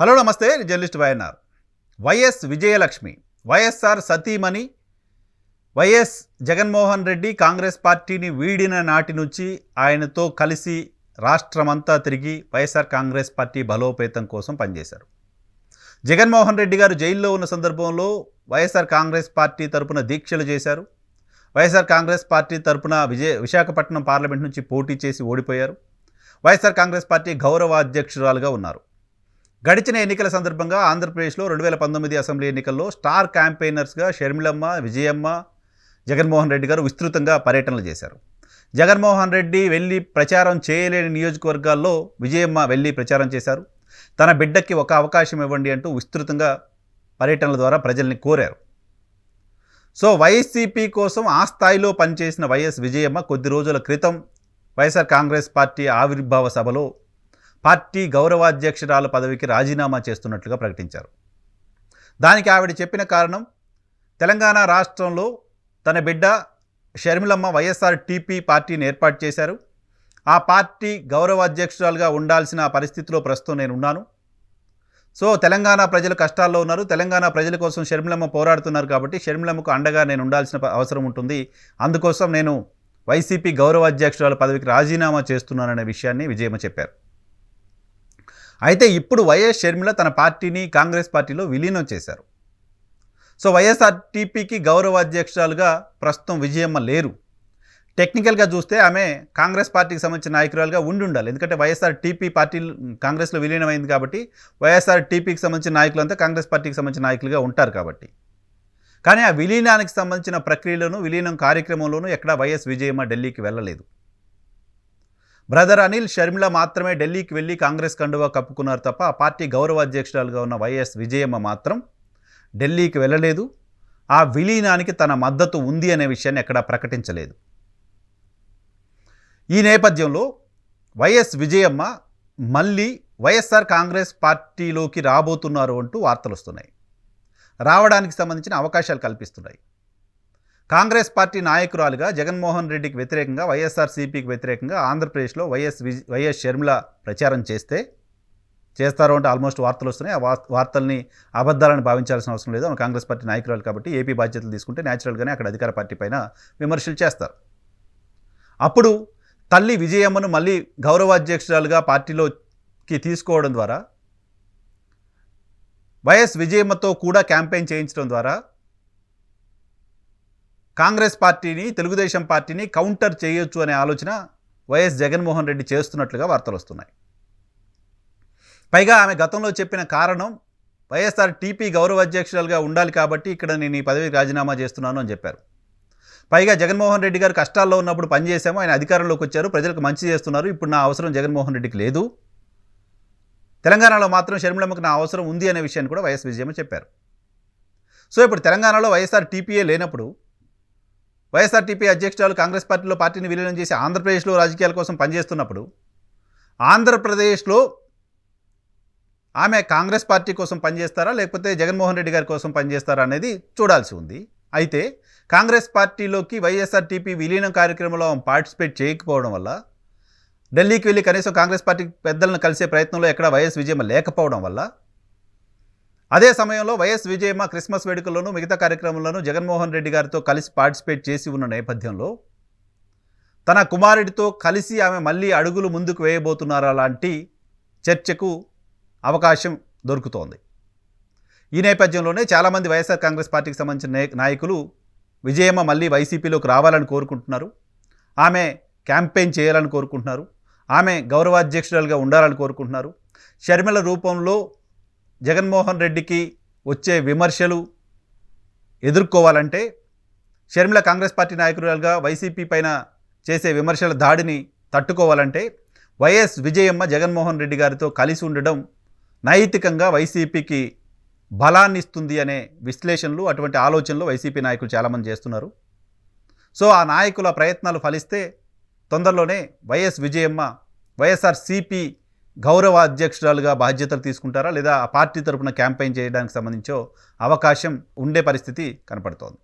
Hello నమస్తే నేను journalist Y N R. Y S Vijayalakshmi Y S R సతీమణి YS Jaganmohan Reddy Congress పార్టీని వీడిన నాటి నుంచి ఆయనతో కలిసి రాష్ట్రమంతా తిరిగి వైఎస్ఆర్ కాంగ్రెస్ పార్టీ బలోపేతం కోసం పనిచేశారు. జగన్మోహన్ రెడ్డి గారు జైల్లో ఉన్న సందర్భంలో వైఎస్ఆర్ కాంగ్రెస్ పార్టీ తరపున దీక్షలు చేశారు. వైఎస్ఆర్ కాంగ్రెస్ పార్టీ తరపున విజయ విశాఖపట్నం పార్లమెంట్ నుంచి పోటీ చేసి ఓడిపోయారు. వైఎస్ఆర్ కాంగ్రెస్ పార్టీ గౌరవ అధ్యక్షురాలుగా ఉన్నారు. గడిచిన ఎన్నికల సందర్భంగా ఆంధ్రప్రదేశ్లో రెండు వేల పంతొమ్మిది అసెంబ్లీ ఎన్నికల్లో స్టార్ క్యాంపెయినర్స్గా షర్మిలమ్మ విజయమ్మ జగన్మోహన్ రెడ్డి గారు విస్తృతంగా పర్యటనలు చేశారు. జగన్మోహన్ రెడ్డి వెళ్ళి ప్రచారం చేయలేని నియోజకవర్గాల్లో విజయమ్మ వెళ్ళి ప్రచారం చేశారు. తన బిడ్డకి ఒక అవకాశం ఇవ్వండి అంటూ విస్తృతంగా పర్యటనల ద్వారా ప్రజల్ని కోరారు. సో వైసీపీ కోసం ఆ స్థాయిలో పనిచేసిన వైఎస్ విజయమ్మ కొద్ది రోజుల క్రితం వైఎస్ఆర్ కాంగ్రెస్ పార్టీ ఆవిర్భావ సభలో పార్టీ గౌరవాధ్యక్షురాల పదవికి రాజీనామా చేస్తున్నట్లుగా ప్రకటించారు. దానికి ఆవిడ చెప్పిన కారణం తెలంగాణ రాష్ట్రంలో తన బిడ్డ షర్మిలమ్మ వైఎస్ఆర్ టీపీ పార్టీని ఏర్పాటు చేశారు. ఆ పార్టీ గౌరవాధ్యక్షురాలుగా ఉండాల్సిన పరిస్థితిలో ప్రస్తుతం నేను ఉన్నాను సో తెలంగాణ ప్రజలు కష్టాల్లో ఉన్నారు. తెలంగాణ ప్రజల కోసం షర్మిలమ్మ పోరాడుతున్నారు కాబట్టి షర్మిలమ్మకు అండగా నేను ఉండాల్సిన అవసరం ఉంటుంది. అందుకోసం నేను వైసీపీ గౌరవాధ్యక్షురాల పదవికి రాజీనామా చేస్తున్నాననే విషయాన్ని విజయమ్మ చెప్పారు. అయితే ఇప్పుడు వైఎస్ షర్మిల తన పార్టీని కాంగ్రెస్ పార్టీలో విలీనం చేశారు. సో వైఎస్ఆర్టీపీకి గౌరవ అధ్యక్షురాలుగా ప్రస్తుతం విజయమ్మ లేరు. టెక్నికల్గా చూస్తే ఆమె కాంగ్రెస్ పార్టీకి సంబంధించిన నాయకురాలుగా ఉండి ఉండాలి ఎందుకంటే వైఎస్ఆర్ టీపీ పార్టీ కాంగ్రెస్లో విలీనమైంది కాబట్టి వైఎస్ఆర్ టీపీకి సంబంధించిన నాయకులంతా కాంగ్రెస్ పార్టీకి సంబంధించిన నాయకులుగా ఉంటారు కాబట్టి. కానీ ఆ విలీనానికి సంబంధించిన ప్రక్రియలోనూ విలీనం కార్యక్రమంలోనూ ఎక్కడ వైఎస్ విజయమ్మ ఢిల్లీకి వెళ్ళలేదు. బ్రదర్ అనిల్ షర్మిల మాత్రమే ఢిల్లీకి వెళ్ళి కాంగ్రెస్ కండువా కప్పుకున్నారు తప్ప ఆ పార్టీ గౌరవ అధ్యక్షురాలుగా ఉన్న వైఎస్ విజయమ్మ మాత్రం ఢిల్లీకి వెళ్ళలేదు. ఆ విలీనానికి తన మద్దతు ఉంది అనే విషయాన్ని ఎక్కడా ప్రకటించలేదు. ఈ నేపథ్యంలో వైఎస్ విజయమ్మ మళ్ళీ వైఎస్ఆర్ కాంగ్రెస్ పార్టీలోకి రాబోతున్నారు అంటూ వార్తలు వస్తున్నాయి రావడానికి సంబంధించిన అవకాశాలు కల్పిస్తున్నాయి. కాంగ్రెస్ పార్టీ నాయకురాలుగా జగన్మోహన్ రెడ్డికి వ్యతిరేకంగా వైఎస్ఆర్సీపీకి వ్యతిరేకంగా ఆంధ్రప్రదేశ్లో వైఎస్ విజ్ వైఎస్ షర్మిల ప్రచారం చేస్తే చేస్తారు అంటే ఆల్మోస్ట్ వార్తలు వస్తున్నాయి. ఆ వార్- వార్తల్ని అబద్ధాలని భావించాల్సిన అవసరం లేదు. ఆమె కాంగ్రెస్ పార్టీ నాయకురాలు కాబట్టి ఏపీ బాధ్యతలు తీసుకుంటే న్యాచురల్గానే అక్కడ అధికార పార్టీ పైన విమర్శలు చేస్తారు. అప్పుడు తల్లి విజయమ్మను మళ్ళీ గౌరవాధ్యక్షురాలుగా పార్టీలోకి తీసుకోవడం ద్వారా వైఎస్ విజయమ్మతో కూడా క్యాంపెయిన్ చేయించడం ద్వారా కాంగ్రెస్ పార్టీని తెలుగుదేశం పార్టీని కౌంటర్ చేయొచ్చు అనే ఆలోచన వైఎస్ జగన్మోహన్ రెడ్డి చేస్తున్నట్లుగా వార్తలు వస్తున్నాయి. పైగా ఆమె గతంలో చెప్పిన కారణం వైఎస్ఆర్ టీపీ గౌరవ అధ్యక్షురాలుగా ఉండాలి కాబట్టి ఇక్కడ నేను ఈ పదవికి రాజీనామా చేస్తున్నాను అని చెప్పారు. పైగా జగన్మోహన్ రెడ్డి గారు కష్టాల్లో ఉన్నప్పుడు పనిచేశాము ఆయన అధికారంలోకి వచ్చారు ప్రజలకు మంచి చేస్తున్నారు ఇప్పుడు నా అవసరం జగన్మోహన్ రెడ్డికి లేదు. తెలంగాణలో మాత్రం షర్మిలమ్మకు నా అవసరం ఉంది అనే విషయాన్ని కూడా వైఎస్ విజయమ్మ చెప్పారు. సో ఇప్పుడు తెలంగాణలో వైఎస్ఆర్ టీపీఏ లేనప్పుడు వైఎస్ఆర్టీపీ అధ్యక్షురాలు కాంగ్రెస్ పార్టీలో పార్టీని విలీనం చేసి ఆంధ్రప్రదేశ్లో రాజకీయాల కోసం పనిచేస్తున్నప్పుడు ఆంధ్రప్రదేశ్లో ఆమె కాంగ్రెస్ పార్టీ కోసం పనిచేస్తారా లేకపోతే జగన్మోహన్ రెడ్డి గారి కోసం పనిచేస్తారా అనేది చూడాల్సి ఉంది. అయితే కాంగ్రెస్ పార్టీలోకి వైఎస్ఆర్టీపీ విలీనం కార్యక్రమంలో ఆమె పార్టిసిపేట్ చేయకపోవడం వల్ల ఢిల్లీకి వెళ్ళి కనీసం కాంగ్రెస్ పార్టీ పెద్దలను కలిసే ప్రయత్నంలో ఎక్కడ వైఎస్ విజయం లేకపోవడం వల్ల అదే సమయంలో వైఎస్ విజయమ్మ క్రిస్మస్ వేడుకల్లోనూ మిగతా కార్యక్రమంలోనూ జగన్మోహన్ రెడ్డి గారితో కలిసి పార్టిసిపేట్ చేసి ఉన్న నేపథ్యంలో తన కుమారుడితో కలిసి ఆమె మళ్ళీ అడుగులు ముందుకు వేయబోతున్నారా లాంటి చర్చకు అవకాశం దొరుకుతోంది. ఈ నేపథ్యంలోనే చాలామంది వైఎస్ఆర్ కాంగ్రెస్ పార్టీకి సంబంధించిన నాయకులు విజయమ్మ మళ్ళీ వైసీపీలోకి రావాలని కోరుకుంటున్నారు. ఆమె క్యాంపెయిన్ చేయాలని కోరుకుంటున్నారు. ఆమె గౌరవాధ్యక్షురాలుగా ఉండాలని కోరుకుంటున్నారు. షర్మిల రూపంలో జగన్మోహన్ రెడ్డికి వచ్చే విమర్శలు ఎదుర్కోవాలంటే షర్మిల కాంగ్రెస్ పార్టీ నాయకురాలుగా వైసీపీ పైన చేసే విమర్శల దాడిని తట్టుకోవాలంటే వైఎస్ విజయమ్మ జగన్మోహన్ రెడ్డి గారితో కలిసి ఉండడం నైతికంగా వైసీపీకి బలాన్ని ఇస్తుంది అనే విశ్లేషణలు అటువంటి ఆలోచనలు వైసీపీ నాయకులు చాలామంది చేస్తున్నారు. సో ఆ నాయకుల ప్రయత్నాలు ఫలిస్తే తొందరలోనే వైఎస్ విజయమ్మ వైఎస్ఆర్ సిపి గౌరవ అధ్యక్షురాలుగా బాధ్యతలు తీసుకుంటారా లేదా ఆ పార్టీ తరపున క్యాంపెయిన్ చేయడానికి సంబంధించో అవకాశం ఉండే పరిస్థితి కనపడుతోంది.